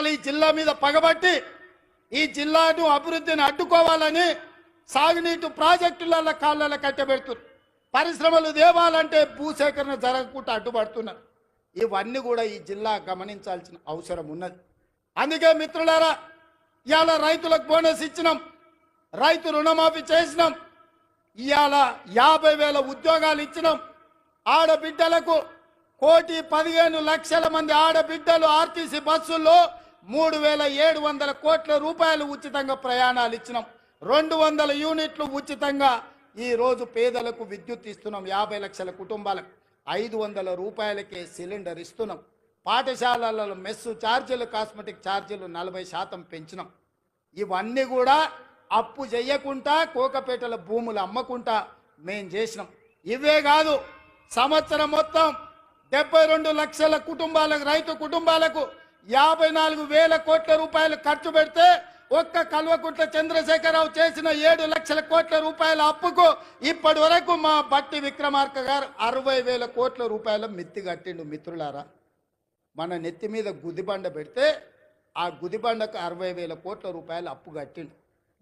ఈ జిల్లా మీద పగబట్టి ఈ జిల్లాను అభివృద్ధిని అడ్డుకోవాలని సాగునీటి ప్రాజెక్టుల కాళ్ళ కట్టబెడుతున్నారు పరిశ్రమలు దేవాలంటే భూసేకరణ జరగకుండా అడ్డుపడుతున్నారు. ఇవన్నీ కూడా ఈ జిల్లా గమనించాల్సిన అవసరం ఉన్నది. అందుకే మిత్రులారా ఇవాళ రైతులకు బోనస్ ఇచ్చినాం. రైతు రుణమాఫీ చేసినాం. ఇవాళ యాభై వేల ఉద్యోగాలు ఇచ్చినాం. ఆడబిడ్డలకు కోటి పదిహేను లక్షల మంది ఆడబిడ్డలు ఆర్టీసీ బస్సుల్లో మూడు వేల ఏడు వందల కోట్ల రూపాయలు ఉచితంగా ప్రయాణాలు ఇచ్చినాం. రెండు వందల యూనిట్లు ఉచితంగా ఈరోజు పేదలకు విద్యుత్ ఇస్తున్నాం. యాభై లక్షల కుటుంబాలకు ఐదు వందల రూపాయలకే సిలిండర్ ఇస్తున్నాం. పాఠశాలలలో మెస్సు ఛార్జీలు కాస్మెటిక్ ఛార్జీలు నలభై శాతం పెంచినాం. ఇవన్నీ కూడా అప్పు చేయకుండా కోకపేటల భూములు అమ్మకుండా మేం చేసినాం. ఇవే కాదు సంవత్సరం మొత్తం డెబ్బై రెండు లక్షల కుటుంబాలకు రైతు కుటుంబాలకు యాభై నాలుగు వేల కోట్ల రూపాయలు ఖర్చు పెడితే ఒక్క కల్వకుంట్ల చంద్రశేఖరరావు చేసిన ఏడు లక్షల కోట్ల రూపాయల అప్పుకు ఇప్పటి వరకు మా బట్టి విక్రమార్క గారు అరవై వేల కోట్ల రూపాయల మిత్తి కట్టిండు మిత్రులారా. మన నెత్తి మీద గుదిబండ పెడితే ఆ గుదిబండకు అరవై వేల కోట్ల రూపాయలు అప్పు కట్టిండు.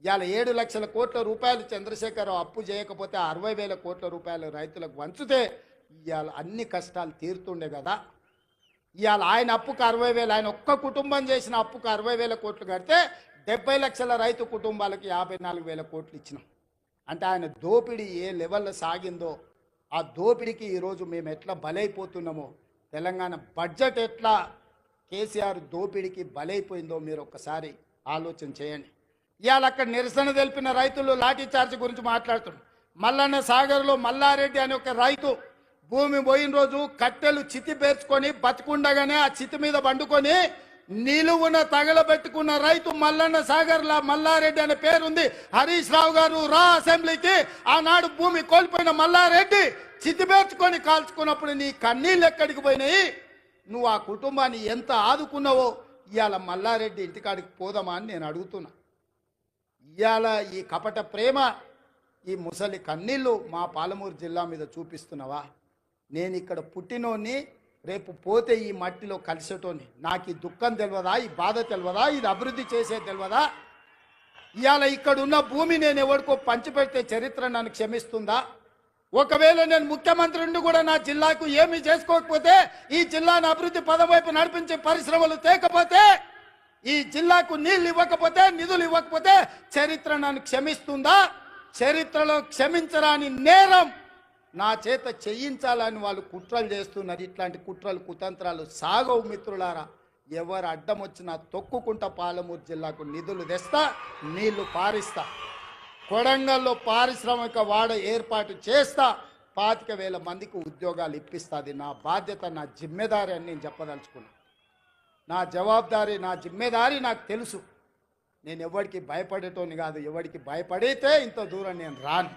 ఇవాళ ఏడు లక్షల కోట్ల రూపాయలు చంద్రశేఖరరావు అప్పు చేయకపోతే అరవై వేల కోట్ల రూపాయలు రైతులకు వంచితే ఇవాళ అన్ని కష్టాలు తీరుతుండే కదా. ఇవాళ ఆయన అప్పుకు అరవై వేలు ఆయన ఒక్క కుటుంబం చేసిన అప్పుకు అరవై వేల కోట్లు కడితే డెబ్బై లక్షల రైతు కుటుంబాలకు యాభై నాలుగు వేల కోట్లు ఇచ్చినాం. అంటే ఆయన దోపిడీ ఏ లెవెల్లో సాగిందో ఆ దోపిడీకి ఈరోజు మేము ఎట్లా బలైపోతున్నామో తెలంగాణ బడ్జెట్ ఎట్లా కేసీఆర్ దోపిడీకి బలైపోయిందో మీరు ఒక్కసారి ఆలోచన చేయండి. ఇవాళ అక్కడ నిరసన తెలిపిన రైతులు లాఠీ చార్జ్ గురించి మాట్లాడుతున్నారు. మల్లన్న సాగర్లో మల్లారెడ్డి అనే ఒక రైతు భూమి పోయిన రోజు కట్టెలు చితి పేర్చుకొని బతికుండగానే ఆ చితి మీద పండుకొని నిలువున తగలబెట్టుకున్న రైతు మల్లన్న సాగర్ లా మల్లారెడ్డి అనే పేరుంది. హరీష్ రావు గారు రా అసెంబ్లీకి. ఆనాడు భూమి కోల్పోయిన మల్లారెడ్డి చితి పేర్చుకొని కాల్చుకున్నప్పుడు నీ కన్నీళ్ళు ఎక్కడికి పోయినాయి? నువ్వు ఆ కుటుంబాన్ని ఎంత ఆదుకున్నావో? ఇవాళ మల్లారెడ్డి ఇంటికాడికి పోదామా అని నేను అడుగుతున్నా. ఇవాళ ఈ కపట ప్రేమ ఈ ముసలి కన్నీళ్ళు మా పాలమూరు జిల్లా మీద చూపిస్తున్నావా? నేను ఇక్కడ పుట్టినోని రేపు పోతే ఈ మట్టిలో కలిసేటోని నాకు ఈ దుఃఖం తెలియదా ఈ బాధ తెలియదా ఇది అభివృద్ధి చేసే తెలియదా ఇవాళ ఇక్కడ ఉన్న భూమి నేను ఎవరికో పంచిపెడితే చరిత్ర నన్ను క్షమిస్తుందా? ఒకవేళ నేను ముఖ్యమంత్రిని కూడా నా జిల్లాకు ఏమీ చేసుకోకపోతే ఈ జిల్లాను అభివృద్ధి పదం వైపు నడిపించే పరిశ్రమలు తేకపోతే ఈ జిల్లాకు నీళ్ళు ఇవ్వకపోతే నిధులు ఇవ్వకపోతే చరిత్ర నన్ను క్షమిస్తుందా? చరిత్రలో క్షమించరాని నేరం నా చేత చేయించాలని వాళ్ళు కుట్రలు చేస్తున్నారు. ఇట్లాంటి కుట్రలు కుతంత్రాలు సాగవు మిత్రులారా. ఎవరు అడ్డం వచ్చినా తొక్కుకుంటా పాలమూరు జిల్లాకు నిధులు తెస్తా నీళ్ళు పారిస్తా. కొడంగల్లో పారిశ్రామిక వాడ ఏర్పాటు చేస్తా పాతిక వేల మందికి ఉద్యోగాలు ఇప్పిస్తుంది. నా బాధ్యత నా జిమ్మెదారి అని నేను చెప్పదలుచుకున్నా. నా జవాబుదారి నా జిమ్మెదారి నాకు తెలుసు. నేను ఎవరికి భయపడేటోని కాదు. ఎవరికి భయపడితే ఇంత దూరం నేను రాను.